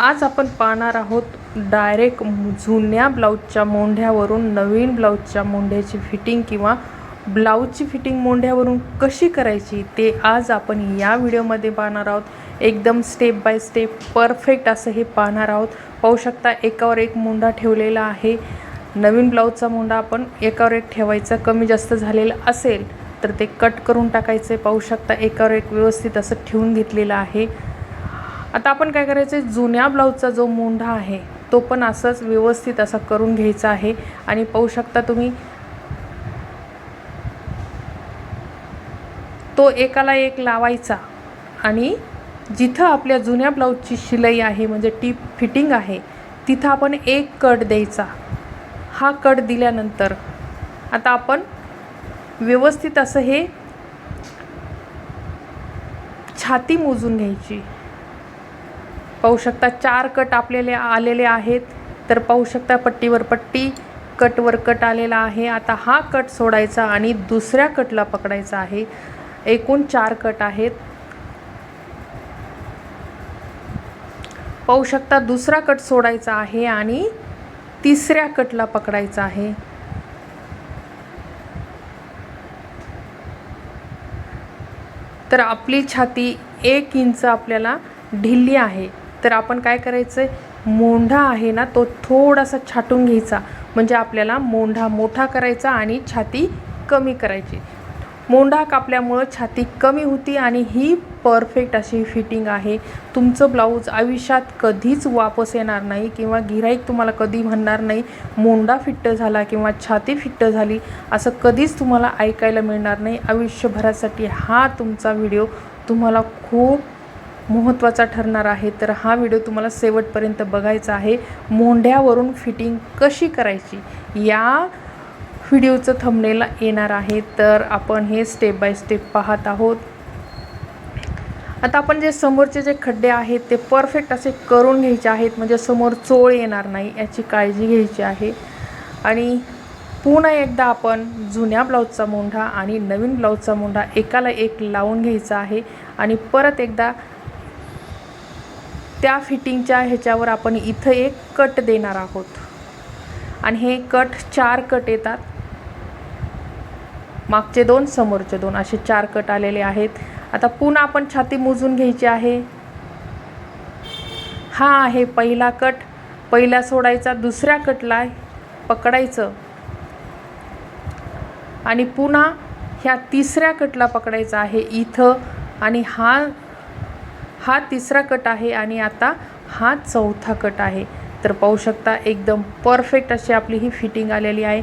आज आपण पाहणार आहोत डायरेक्ट जुन्या ब्लाऊजच्या मोंढ्यावरून नवीन ब्लाऊजच्या मोंढ्याची फिटिंग किंवा ब्लाऊजची फिटिंग मोंढ्यावरून कशी करायची ते आज आपण या व्हिडिओमध्ये पाहणार आहोत. एकदम स्टेप बाय स्टेप परफेक्ट असं हे पाहणार आहोत. पाहू शकता एकावर एक मोंढा ठेवलेला आहे. नवीन ब्लाऊजचा मोंढा आपण एकावर एक ठेवायचा कमी जास्त झालेला असेल तर ते कट करून टाकायचे पाहू शकता एकावर एक व्यवस्थित असं ठेवून घेतलेलं आहे. आता आपण काय करायचं आहे? जुन्या ब्लाऊजचा जो मुंढा आहे तो पण असंच व्यवस्थित असा करून घ्यायचा आहे. आणि पाहू शकता तुम्ही तो एकाला एक लावायचा. आणि जिथं आपल्या जुन्या ब्लाऊजची शिलाई आहे म्हणजे टीप फिटिंग आहे तिथं आपण एक कट द्यायचा. हा कट दिल्यानंतर आता आपण व्यवस्थित असं हे छाती मोजून घ्यायची. पाहू शकता चार कट आपलेले आलेले आहेत. तर पाहू शकता पट्टीवर पट्टी कटवर कट आलेला आहे. आता हा कट सोडायचा आणि दुसऱ्या कटला पकडायचा आहे. एकूण चार कट आहेत. पाहू शकता दुसरा कट सोडायचा आहे आणि तिसऱ्या कटला पकडायचा आहे. तर आपली छाती एक इंच आपल्याला ढिल्ली आहे. तर आपण काय करायचं आहे मोंढा आहे ना तो थोडासा छाटून घ्यायचा. म्हणजे आपल्याला मोंढा मोठा करायचा आणि छाती कमी करायची. मोंढा कापल्यामुळं छाती कमी होती आणि ही परफेक्ट अशी फिटिंग आहे. तुमचं ब्लाऊज आयुष्यात कधीच वापस येणार नाही किंवा गिराईक तुम्हाला कधी म्हणणार नाही मोंढा फिट्ट झाला किंवा छाती फिट्ट झाली असं कधीच तुम्हाला ऐकायला मिळणार नाही. आयुष्यभरासाठी हा तुमचा व्हिडिओ तुम्हाला खूप महत्त्वाचा ठरणार आहे. तर हा व्हिडिओ तुम्हाला शेवटपर्यंत बघायचा आहे. मोंढ्यावरून फिटिंग कशी करायची या व्हिडिओचं थंबनेला येणार आहे. तर आपण हे स्टेप बाय स्टेप पाहत आहोत. आता आपण जे समोरचे जे खड्डे आहेत ते परफेक्ट असे करून घ्यायचे आहेत. म्हणजे समोर चोळ येणार नाही याची काळजी घ्यायची आहे. आणि पुन्हा एकदा आपण जुन्या ब्लाऊजचा मोंढा आणि नवीन ब्लाऊजचा मोंढा एकाला एक लावून घ्यायचा आहे. आणि परत एकदा त्या फिटिंगच्या ह्याच्यावर आपण इथं एक कट देणार आहोत. आणि हे कट चार कट येतात. मागचे दोन समोरचे दोन असे चार कट आलेले आहेत. आता पुन्हा आपण छाती मोजून घ्यायची आहे. हा आहे पहिला कट. पहिला सोडायचा दुसऱ्या कटला पकडायचं. आणि पुन्हा ह्या तिसऱ्या कटला पकडायचा आहे इथं. आणि हा हा तिसरा कट आहे आणि आता हा चौथा कट आहे. तर पाहू शकता एकदम परफेक्ट अशी आपली ही फिटिंग आलेली आहे.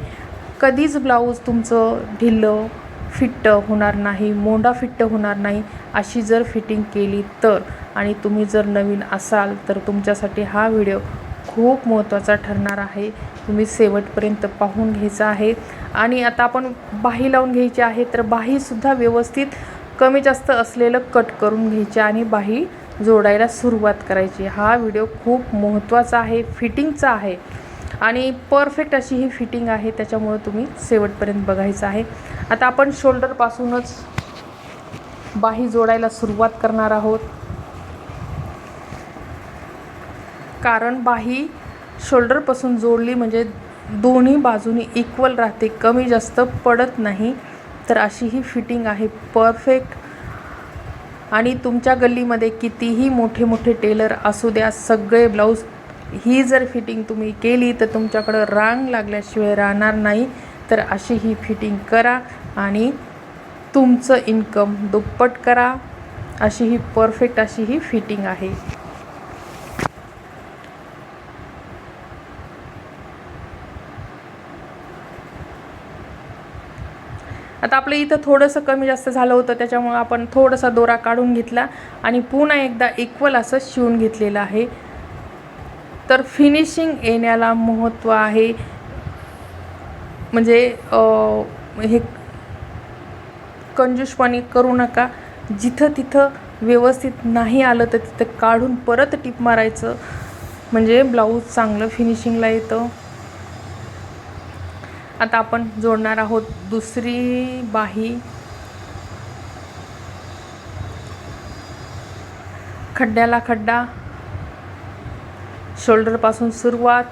कधीच ब्लाऊज तुमचं ढिल्लं फिट्ट होणार नाही मोंडा फिट्ट होणार नाही अशी जर फिटिंग केली तर. आणि तुम्ही जर नवीन असाल तर तुमच्यासाठी हा व्हिडिओ खूप महत्त्वाचा ठरणार आहे. तुम्ही शेवटपर्यंत पाहून घ्यायचा आहे. आणि आता आपण बाही लावून घ्यायची आहे तर बाहीसुद्धा व्यवस्थित कमी जास्त असलेलं कट करून घ्यायचे आणि बाही जोडायला सुरुवात करायची. हा व्हिडिओ खूप महत्त्वाचा आहे फिटिंगचा आहे आणि परफेक्ट अशी ही फिटिंग आहे त्याच्यामुळं तुम्ही शेवटपर्यंत बघायचं आहे. आता आपण शोल्डरपासूनच बाही जोडायला सुरुवात करणार आहोत. कारण बाही शोल्डरपासून जोडली म्हणजे दोन्ही बाजूनी इक्वल राहते कमी जास्त पडत नाही. तर अशी ही फिटिंग आहे. परफेक्ट. आणि तुमच्या गल्लीमध्ये कितीही मोठे मोठे टेलर असू द्या सगळे ब्लाऊज ही जर फिटिंग तुम्ही केली तर तुमच्याकडं रांग लागल्याशिवाय राहणार नाही. तर अशी ही फिटिंग करा आणि तुमचं इन्कम दुप्पट करा. अशी ही परफेक्ट अशी ही फिटिंग आहे. आता आपलं इथं थोडंसं कमी जास्त झालं होतं त्याच्यामुळं आपण थोडासा दोरा काढून घेतला आणि पुन्हा एकदा इक्वल असं शिवून घेतलेलं आहे. तर फिनिशिंग येण्याला महत्त्व आहे. म्हणजे हे कंजूषपणी करू नका. जिथं तिथं व्यवस्थित नाही आलं तर तिथं काढून परत टिप मारायचं. म्हणजे ब्लाऊज चांगलं फिनिशिंगला येतं. आता आपण जोडणार आहोत दुसरी बाही. खड्ड्याला खड्डा. शोल्डरपासून सुरुवात.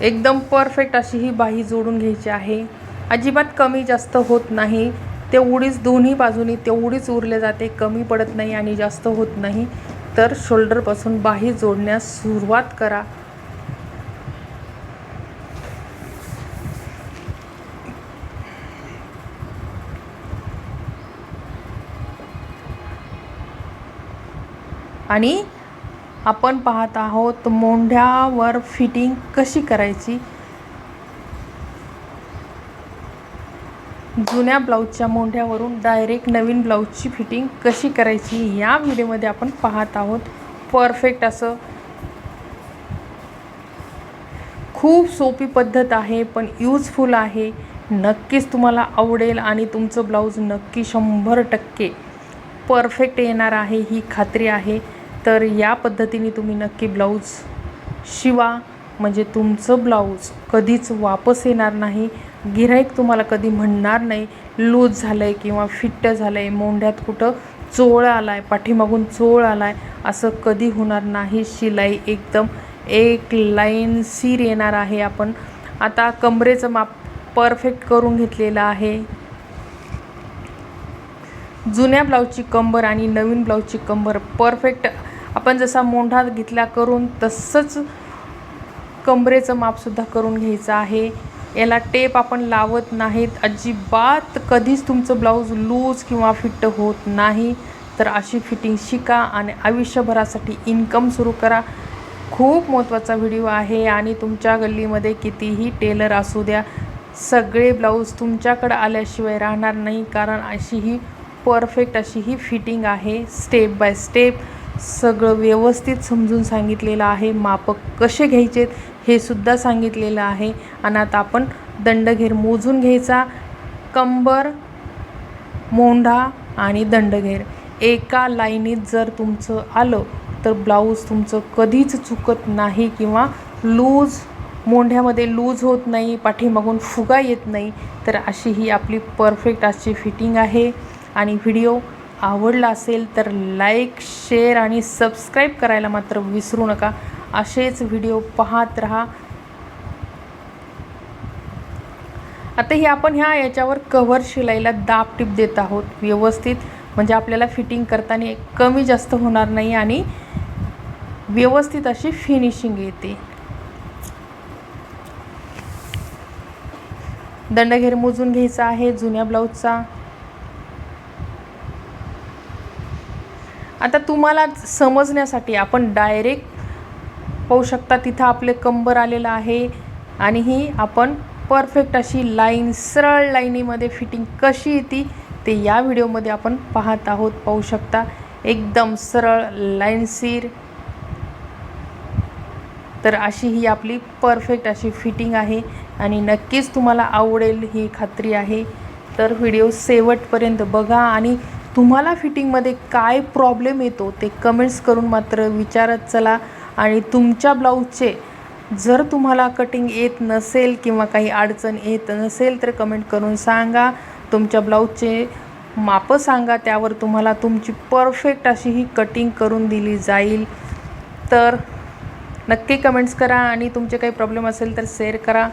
एकदम परफेक्ट अशी ही बाही जोडून घ्यायची आहे. अजिबात कमी जास्त होत नाही. तेवढीच दोन्ही बाजूनी तेवढीच उरले जाते. कमी पडत नाही आणि जास्त होत नाही. तर शोल्डरपासून बाही जोडण्यास सुरुवात करा. आणि आपण पाहत आहोत मोंढ्यावर फिटिंग कशी करायची? जुन्या ब्लाऊजच्या मोंढ्यावरून डायरेक्ट नवीन ब्लाऊजची फिटिंग कशी करायची या व्हिडिओमध्ये आपण पाहत आहोत. परफेक्ट असं. खूप सोपी पद्धत आहे पण यूजफुल आहे. नक्कीच तुम्हाला आवडेल आणि तुमचं ब्लाऊज नक्की शंभर टक्के परफेक्ट येणार आहे ही खात्री आहे. तर या पद्धतीने तुम्ही नक्की ब्लाऊज शिवा. म्हणजे तुमचं ब्लाऊज कधीच वापस येणार नाही. गिऱ्हाईक तुम्हाला कधी म्हणणार नाही लूज झालं आहे किंवा फिट्ट झालं आहे मोंढ्यात कुठं चोळ आला आहे पाठीमागून चोळ आला आहे असं कधी होणार नाही. शिलाई एकदम एक लाईन सीर येणार आहे आपण. आता कमरेचं माप परफेक्ट करून घेतलेलं आहे. जुन्या ब्लाऊजची कंबर आणि नवीन ब्लाऊजची कंबर परफेक्ट. आपण जसा मोंढा घेतला करून तसंच कमरेचं मापसुद्धा करून घ्यायचं आहे. याला टेप आपण लावत नाहीत. अजिबात कधीच तुमचं ब्लाऊज लूज किंवा फिट्ट होत नाही. तर अशी फिटिंग शिका आणि आयुष्यभरासाठी इन्कम सुरू करा. खूप महत्त्वाचा व्हिडिओ आहे आणि तुमच्या गल्लीमध्ये कितीही टेलर असू द्या सगळे ब्लाऊज तुमच्याकडं आल्याशिवाय राहणार नाही. कारण अशी ही परफेक्ट अशी ही फिटिंग आहे स्टेप बाय स्टेप. सगळं व्यवस्थित समजून सांगितलेलं आहे. मापक कसे घ्यायचेत? हे सुद्धा सांगितलेलं आहे. आणि आता आपण दंडघेर मोजून घ्यायचा. कंबर मोंढा आणि दंडघेर. एका लाईनीत जर तुमचं आलं तर ब्लाऊज तुमचं कधीच चुकत नाही किंवा लूज मोंढ्यामध्ये लूज होत नाही पाठीमागून फुगा येत नाही. तर अशी ही आपली परफेक्ट अशी फिटिंग आहे. आणि व्हिडिओ आवडला असेल तर लाईक शेअर आणि सबस्क्राईब करायला मात्र विसरू नका. असेच व्हिडिओ पाहत राहा. आता ही आपण ह्या याच्यावर कव्हर शिलाईला दाब टिप देत आहोत. व्यवस्थित. म्हणजे आपल्याला फिटिंग करताना कमी जास्त होणार नाही आणि व्यवस्थित अशी फिनिशिंग येते. दंडघेर मोजून घ्यायचा आहे जुन्या ब्लाऊजचा. आता तुम्हाला समजण्यासाठी आपण डायरेक्ट पाहू शकता तिथं आपले कंबर आलेलं आहे. आणि ही आपण परफेक्ट अशी लाईन सरळ लाईनीमध्ये फिटिंग कशी येते ते या व्हिडिओमध्ये आपण पाहत आहोत. पाहू शकता एकदम सरळ लाईनसीर तर अशी ही आपली परफेक्ट अशी फिटिंग आहे. आणि नक्कीच तुम्हाला आवडेल ही खात्री आहे. तर व्हिडिओ शेवटपर्यंत बघा. आणि तुम्हाला फिटिंगमध्ये काय प्रॉब्लेम येतो ते कमेंट्स करून मात्र विचारत चला. आणि तुमच्या ब्लाऊजचे जर तुम्हाला कटिंग येत नसेल किंवा काही अडचण येत नसेल तर कमेंट करून सांगा. तुमच्या ब्लाऊजचे मापं सांगा त्यावर तुम्हाला तुमची परफेक्ट अशी ही कटिंग करून दिली जाईल. तर नक्की कमेंट्स करा आणि तुमचे काही प्रॉब्लेम असेल तर शेअर करा.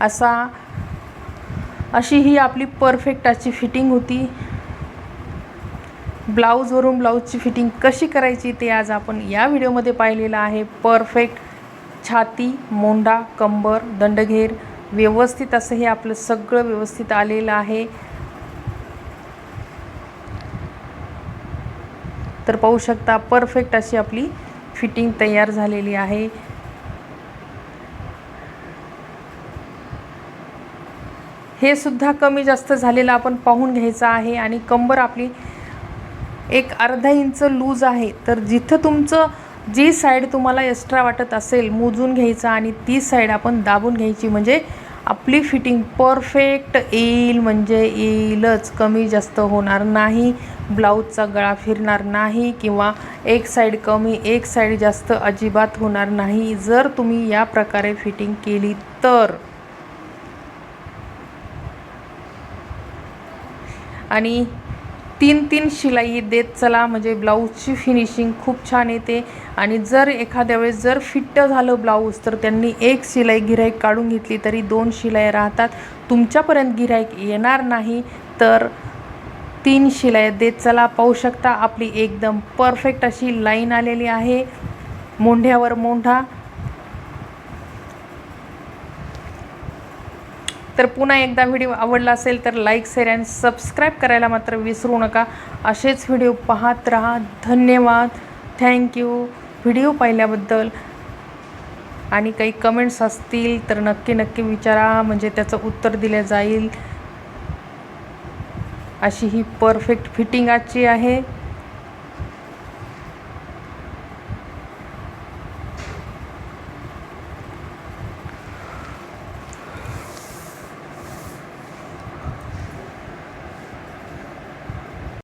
असा अशी ही आपली परफेक्ट अशी फिटिंग होती. ब्लाऊजवरून ब्लाऊजची फिटिंग कशी करायची ते आज आपण या व्हिडिओमध्ये पाहिलेलं आहे. परफेक्ट छाती मोंडा कंबर दंडघेर व्यवस्थित असं हे आपलं सगळं व्यवस्थित आलेलं आहे. तर पाहू शकता परफेक्ट अशी आपली फिटिंग तयार झालेली आहे. हे सुद्धा कमी जास्त झालेलं आपण पाहून घ्यायचं आहे आणि कंबर आपली एक अर्धा इंच लूज आहे तर जिथं तुमचं जी साईड तुम्हाला एक्स्ट्रा वाटत असेल मोजून घ्यायचा आणि ती साईड आपण दाबून घ्यायची म्हणजे आपली फिटिंग परफेक्ट येईल म्हणजे येईलच. कमी जास्त होणार नाही ब्लाऊजचा गळा फिरणार नाही किंवा एक साईड कमी एक साईड जास्त अजिबात होणार नाही. जर तुम्ही या प्रकारे फिटिंग केली तर. आणि तीन तीन शिलाई देत चला म्हणजे ब्लाऊजची फिनिशिंग खूप छान येते. आणि जर एखाद्या वेळेस जर फिट्ट झालं ब्लाऊज तर त्यांनी एक शिलाई गिराईक काढून घेतली तरी दोन शिलाई राहतात. तुमच्यापर्यंत गिराईक येणार नाही तर तीन शिलाई देत चला. पाहू शकता आपली एकदम परफेक्ट अशी लाईन आलेली आहे. मोंढ्यावर मोंढा. तर पुन्हा एकदा व्हिडिओ आवडला असेल तर लाईक शेअर अँड सबस्क्राईब करायला मात्र विसरू नका. असेच व्हिडिओ पाहत राहा. धन्यवाद. थँक्यू व्हिडिओ पाहिल्याबद्दल. आणि काही कमेंट्स असतील तर नक्की नक्की विचारा. म्हणजे त्याचं उत्तर दिलं जाईल. अशी ही परफेक्ट फिटिंग आजची आहे.